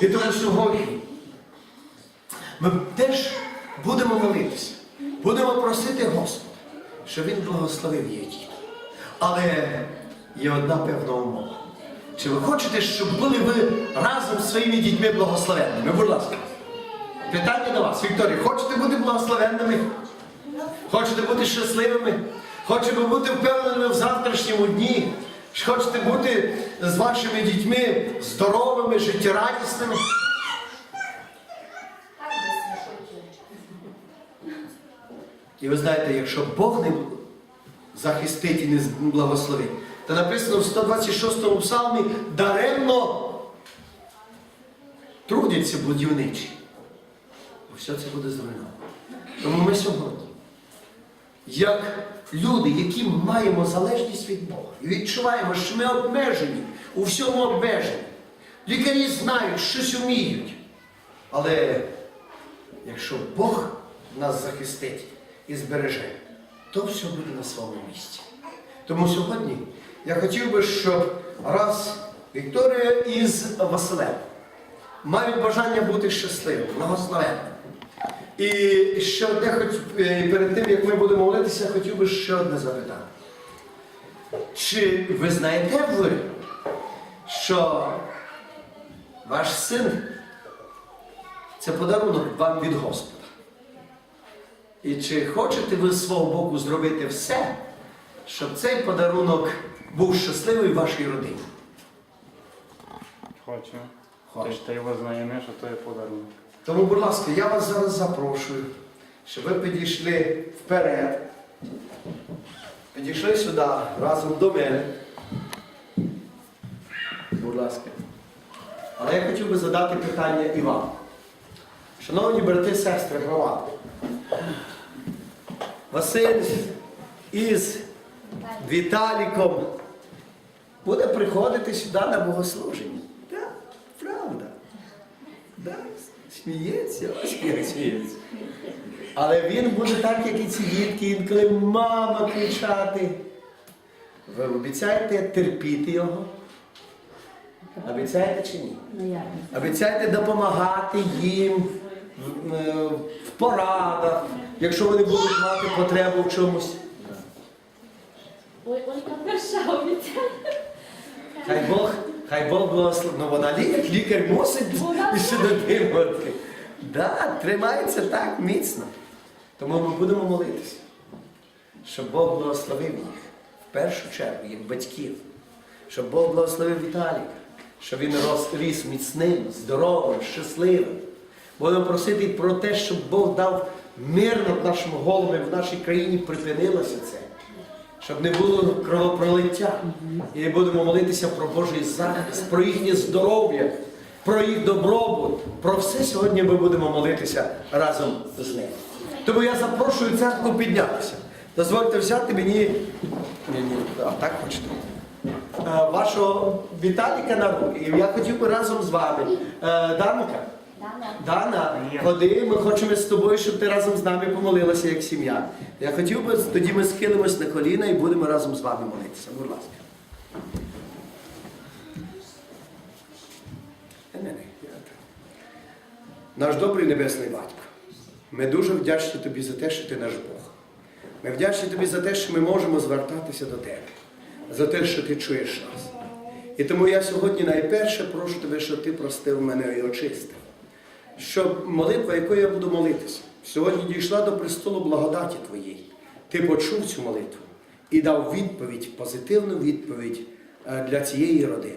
І тому сьогодні ми теж будемо молитися, будемо просити Господа, щоб Він благословив її дітей. Але є одна певна умова. Чи ви хочете, щоб були ви разом зі своїми дітьми благословенними? Будь ласка. Питання до вас, Вікторія, хочете бути благословенними? Хочете бути щасливими? Хочете бути впевненими в завтрашньому дні? Хочете бути з вашими дітьми здоровими, життєрадісними? І ви знаєте, якщо Бог не захистить і не благословить, то написано в 126 псалмі даремно трудяться будівничі. Бо Все це буде зруйновано. Тому ми сьогодні, як люди, які маємо залежність від Бога, і відчуваємо, що ми обмежені, у всьому обмежені. Лікарі знають, щось вміють. Але якщо Бог нас захистить і збереже, то все буде на своєму місці. Тому сьогодні я хотів би, щоб раз Вікторія із Василем мають бажання бути щасливим, благословенним. І ще одне, хоч е, перед тим, як ми будемо молитися, хотів би ще одне запитати. Чи ви знаєте ви, що ваш син це подарунок вам від Господа? І чи хочете ви з свого боку зробити все, щоб цей подарунок був щасливий в вашій родині? Хочу. Хочу. Ти, ти його знаєш, що то є подарунок. Тому, будь ласка, я вас зараз запрошую, щоб ви підійшли вперед. Підійшли сюди разом до мене. Будь ласка. Але я хотів би задати питання і вам. Шановні брати сестри, громади. Василь із Віталіком буде приходити сюди на богослуження. Да, сміється, ось як сміється. Але він буде так, як і ці дітки, інколи мама кричати. Ви обіцяєте терпіти його? Обіцяєте чи ні? Ну? Обіцяєте допомагати їм в, е, в порадах, якщо вони будуть мати потребу в чомусь. Ой, перша обіцяє. Хай Бог, хай Бог благословить. Ну вона лікар, лікар мусить ще дотримувати. Да, тримається так міцно. Тому ми будемо молитися, щоб Бог благословив їх в першу чергу, як батьків, щоб Бог благословив Віталіка, щоб він ріс міцним, здоровим, щасливим. Будемо просити про те, щоб Бог дав мир над нашими головами в нашій країні, припинилося це щоб не було кровопролиття. І будемо молитися про Божий захист, про їхнє здоров'я, про їх добробут. Про все сьогодні ми будемо молитися разом з ними. Тому я запрошую церкву піднятися. Дозвольте взяти мені, ні, ні, а так хочете. Е, Вашого Віталіка на руки. І я хотів би разом з вами. Е, Данка, Дана. Ходи, ми хочемо з тобою, щоб ти разом з нами помолилася як сім'я. Я хотів би, тоді ми схилимось на коліна і будемо разом з вами молитися. Будь ласка. Наш добрий небесний батько, ми дуже вдячні тобі за те, що ти наш Бог. Ми вдячні тобі за те, що ми можемо звертатися до тебе, за те, що ти чуєш нас. І тому я сьогодні найперше прошу тебе, щоб ти простив мене і очистив щоб молитва, якою я буду молитися, сьогодні дійшла до престолу благодаті Твоєї. Ти почув цю молитву і дав відповідь, позитивну відповідь е, для цієї родини.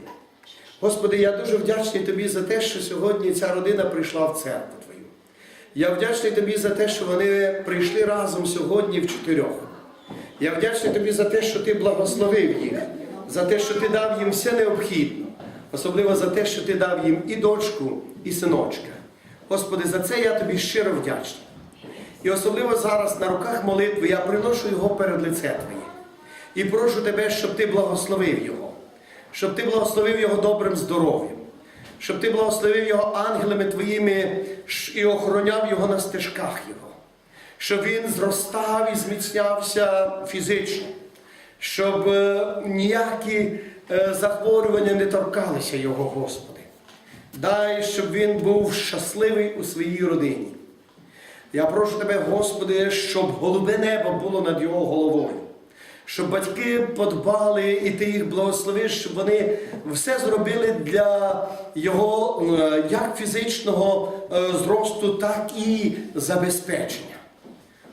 Господи, я дуже вдячний Тобі за те, що сьогодні ця родина прийшла в церкву Твою. Я вдячний Тобі за те, що вони прийшли разом сьогодні в чотирьох. Я вдячний Тобі за те, що Ти благословив їх, за те, що Ти дав їм все необхідне, особливо за те, що Ти дав їм і дочку, і синочка. Господи, за це я тобі щиро вдячний. І особливо зараз на руках молитви я приношу його перед лице Твоє. І прошу тебе, щоб ти благословив його, щоб ти благословив його добрим здоров'ям, щоб ти благословив його ангелами твоїми і охороняв його на стежках його, щоб він зростав і зміцнявся фізично, щоб е, ніякі е, захворювання не торкалися його, Господи. Дай, щоб він був щасливий у своїй родині. Я прошу тебе, Господи, щоб голубе небо було над його головою, щоб батьки подбали і ти їх благословиш, щоб вони все зробили для його е, як фізичного е, зросту, так і забезпечення.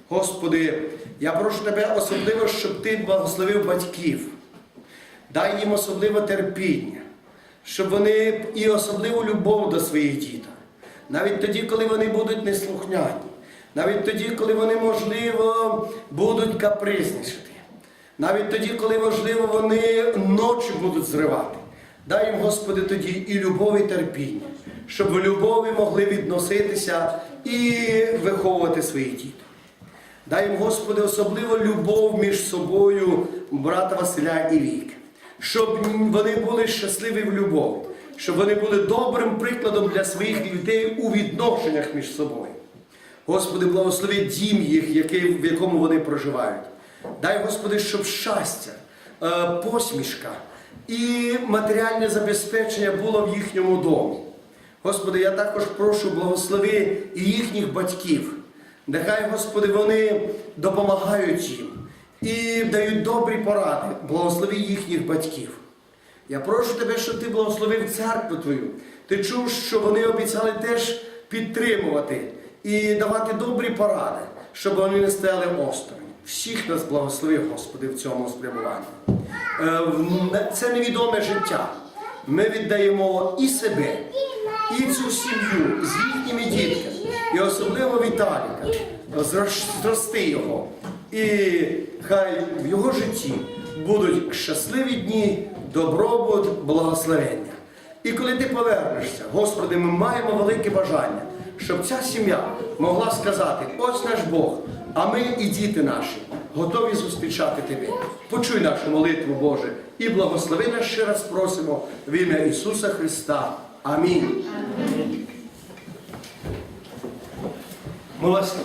Господи, я прошу тебе особливо, щоб ти благословив батьків. Дай їм особливе терпіння, щоб вони і особливу любов до своїх діток. Навіть тоді, коли вони будуть неслухняні, навіть тоді, коли вони, можливо, будуть капризнішити, навіть тоді, коли, можливо, вони ночі будуть зривати. Дай їм, Господи, тоді і любов, і терпіння, щоб в любові могли відноситися і виховувати своїх дітей. Дай їм, Господи, особливо любов між собою брата Василя і Віки. Щоб вони були щасливі в любові, щоб вони були добрим прикладом для своїх людей у відношеннях між собою. Господи, благослови дім їх, який, в якому вони проживають. Дай, Господи, щоб щастя, е, посмішка і матеріальне забезпечення було в їхньому домі. Господи, я також прошу благослови і їхніх батьків. Нехай, Господи, вони допомагають їм і дають добрі поради, благослови їхніх батьків. Я прошу тебе, щоб ти благословив церкву твою. Ти чув, що вони обіцяли теж підтримувати і давати добрі поради, щоб вони не стояли осторонь. Всіх нас благослови, Господи, в цьому спрямуванні. Е, Це невідоме життя. Ми віддаємо і себе, і цю сім'ю з їхніми дітками, і особливо Віталіка. Зрости його. І хай в його житті будуть щасливі дні, добробут, благословення. І коли ти повернешся, Господи, ми маємо велике бажання, щоб ця сім'я могла сказати: ось наш Бог, а ми і діти наші готові зустрічати Тебе. Почуй нашу молитву, Боже, і благослови нас ще раз просимо в ім'я Ісуса Христа. Амінь. Вас,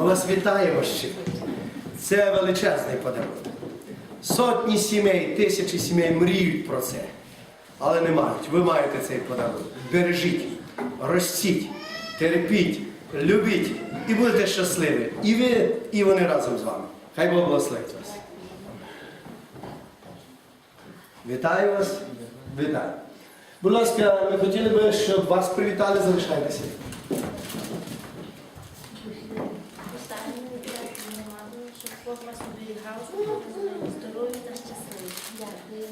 ми вас вітаємо ще. Це величезний подарунок. Сотні сімей, тисячі сімей мріють про це, але не мають. Ви маєте цей подарунок. Бережіть, ростіть, терпіть, любіть і будете щасливі. І ви, і вони разом з вами. Хай Бог благословить вас. Вітаю вас. Вітаю. Будь ласка, ми хотіли би, щоб вас привітали, залишайтеся. щоб Бог вас оберігав, здоров'я та щасливі. Дякую.